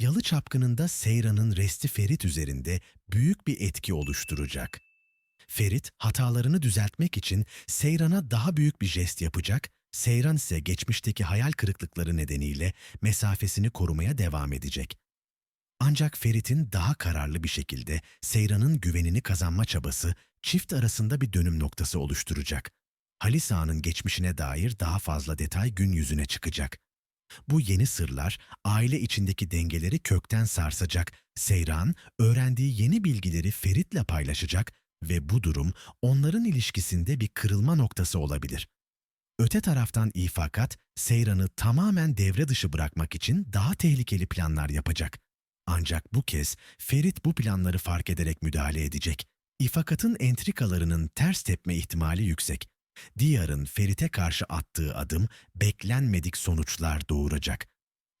Yalı Çapkını'nda Seyran'ın resti Ferit üzerinde büyük bir etki oluşturacak. Ferit hatalarını düzeltmek için Seyran'a daha büyük bir jest yapacak, Seyran ise geçmişteki hayal kırıklıkları nedeniyle mesafesini korumaya devam edecek. Ancak Ferit'in daha kararlı bir şekilde Seyran'ın güvenini kazanma çabası çift arasında bir dönüm noktası oluşturacak. Halis Ağa'nın geçmişine dair daha fazla detay gün yüzüne çıkacak. Bu yeni sırlar aile içindeki dengeleri kökten sarsacak. Seyran öğrendiği yeni bilgileri Ferit'le paylaşacak ve bu durum onların ilişkisinde bir kırılma noktası olabilir. Öte taraftan İfakat, Seyran'ı tamamen devre dışı bırakmak için daha tehlikeli planlar yapacak. Ancak bu kez Ferit bu planları fark ederek müdahale edecek. İfakat'ın entrikalarının ters tepme ihtimali yüksek. Diyar'ın Ferit'e karşı attığı adım beklenmedik sonuçlar doğuracak.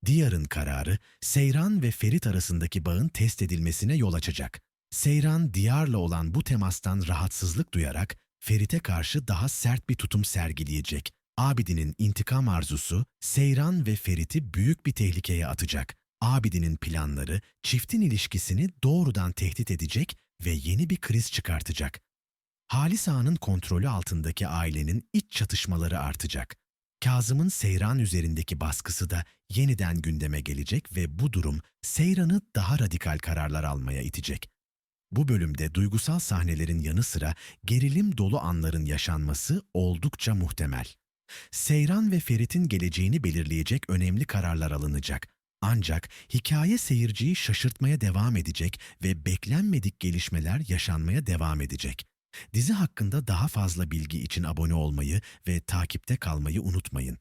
Diyar'ın kararı Seyran ve Ferit arasındaki bağın test edilmesine yol açacak. Seyran Diyar'la olan bu temastan rahatsızlık duyarak Ferit'e karşı daha sert bir tutum sergileyecek. Abidin'in intikam arzusu Seyran ve Ferit'i büyük bir tehlikeye atacak. Abidin'in planları çiftin ilişkisini doğrudan tehdit edecek ve yeni bir kriz çıkartacak. Halis Ağa'nın kontrolü altındaki ailenin iç çatışmaları artacak. Kazım'ın Seyran üzerindeki baskısı da yeniden gündeme gelecek ve bu durum Seyran'ı daha radikal kararlar almaya itecek. Bu bölümde duygusal sahnelerin yanı sıra gerilim dolu anların yaşanması oldukça muhtemel. Seyran ve Ferit'in geleceğini belirleyecek önemli kararlar alınacak. Ancak hikaye seyirciyi şaşırtmaya devam edecek ve beklenmedik gelişmeler yaşanmaya devam edecek. Dizi hakkında daha fazla bilgi için abone olmayı ve takipte kalmayı unutmayın.